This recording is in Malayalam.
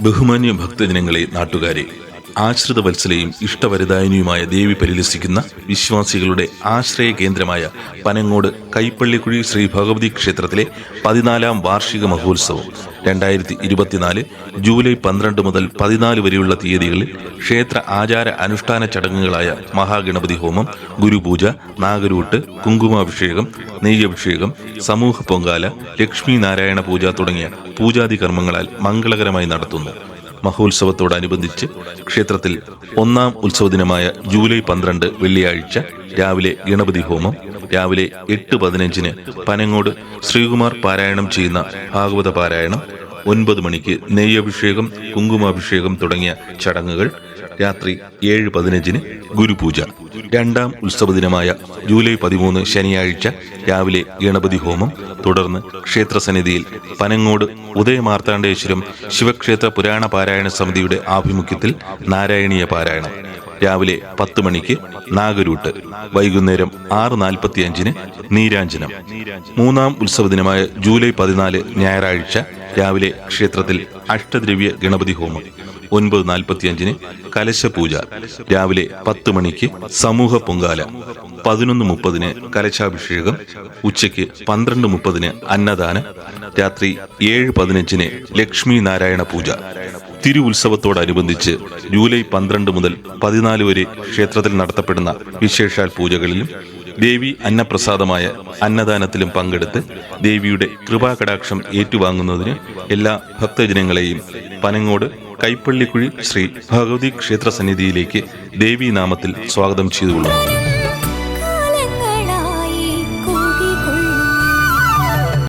ബഹുമാന്യ ഭക്തജനങ്ങളെ നാട്ടുകാരെ. ആശ്രിത വത്സലയും ഇഷ്ടവരിതായനിയുമായ ദേവി പരിലസിക്കുന്ന വിശ്വാസികളുടെ ആശ്രയ കേന്ദ്രമായ പനങ്ങോട് കൈപ്പള്ളിക്കുഴി ശ്രീ ഭഗവതി ക്ഷേത്രത്തിലെ പതിനാലാം വാർഷിക മഹോത്സവം രണ്ടായിരത്തി ഇരുപത്തിനാല് ജൂലൈ പന്ത്രണ്ട് മുതൽ പതിനാല് വരെയുള്ള തീയതികളിൽ ക്ഷേത്ര ആചാര അനുഷ്ഠാന ചടങ്ങുകളായ മഹാഗണപതി ഹോമം ഗുരുപൂജ നാഗരൂട്ട് കുങ്കുമാഭിഷേകം നെയ്യഭിഷേകം സമൂഹ പൊങ്കാല ലക്ഷ്മി നാരായണ പൂജ തുടങ്ങിയ പൂജാതി കർമ്മങ്ങളാൽ മംഗളകരമായി നടത്തുന്നു. മഹോത്സവത്തോടനുബന്ധിച്ച് ക്ഷേത്രത്തിൽ ഒന്നാം ഉത്സവ ദിനമായ ജൂലൈ പന്ത്രണ്ട് വെള്ളിയാഴ്ച രാവിലെ ഗണപതി ഹോമം രാവിലെ എട്ട് പതിനഞ്ചിന് പനങ്ങോട് ശ്രീകുമാർ പാരായണം ചെയ്യുന്ന ഭാഗവത പാരായണം ഒൻപത് മണിക്ക് നെയ്യഭിഷേകം കുങ്കുമാഭിഷേകം തുടങ്ങിയ ചടങ്ങുകൾ രാത്രി ഏഴ് പതിനഞ്ചിന് ഗുരുപൂജ. രണ്ടാം ഉത്സവ ദിനമായ ജൂലൈ പതിമൂന്ന് ശനിയാഴ്ച രാവിലെ ഗണപതി ഹോമം തുടർന്ന് ക്ഷേത്രസന്നിധിയിൽ പനങ്ങോട് ഉദയമാർത്താണ്ഡേശ്വരം ശിവക്ഷേത്ര പുരാണ പാരായണ സമിതിയുടെ ആഭിമുഖ്യത്തിൽ നാരായണീയ പാരായണം. രാവിലെ പത്ത് മണിക്ക് നാഗരൂട്ട് വൈകുന്നേരം ആറ് നാൽപ്പത്തിയഞ്ചിന് നീരാഞ്ജനം. മൂന്നാം ഉത്സവ ദിനമായ ജൂലൈ പതിനാല് ഞായറാഴ്ച രാവിലെ ക്ഷേത്രത്തിൽ അഷ്ടദ്രവ്യ ഗണപതി ഹോമം ഒൻപത് നാൽപ്പത്തിയഞ്ചിന് കലശപൂജ. രാവിലെ പത്ത് മണിക്ക് സമൂഹ പൊങ്കാല. പതിനൊന്ന് മുപ്പതിന് കലശാഭിഷേകം. ഉച്ചയ്ക്ക് പന്ത്രണ്ട് മുപ്പതിന് അന്നദാനം. രാത്രി ഏഴ് പതിനഞ്ചിന് ലക്ഷ്മി നാരായണ പൂജ. തിരു ഉത്സവത്തോടനുബന്ധിച്ച് ജൂലൈ പന്ത്രണ്ട് മുതൽ പതിനാല് വരെ ക്ഷേത്രത്തിൽ നടത്തപ്പെടുന്ന വിശേഷാൽ പൂജകളിലും ദേവി അന്നപ്രസാദമായ അന്നദാനത്തിലും പങ്കെടുത്ത് ദേവിയുടെ കൃപാകടാക്ഷം ഏറ്റുവാങ്ങുന്നതിന് എല്ലാ ഭക്തജനങ്ങളെയും പനങ്ങോട് കൈപ്പള്ളിക്കുഴി ശ്രീ ഭഗവതി ക്ഷേത്ര സന്നിധിയിലേക്ക് ദേവീനാമത്തിൽ സ്വാഗതം ചെയ്തുകൊള്ളുന്നു.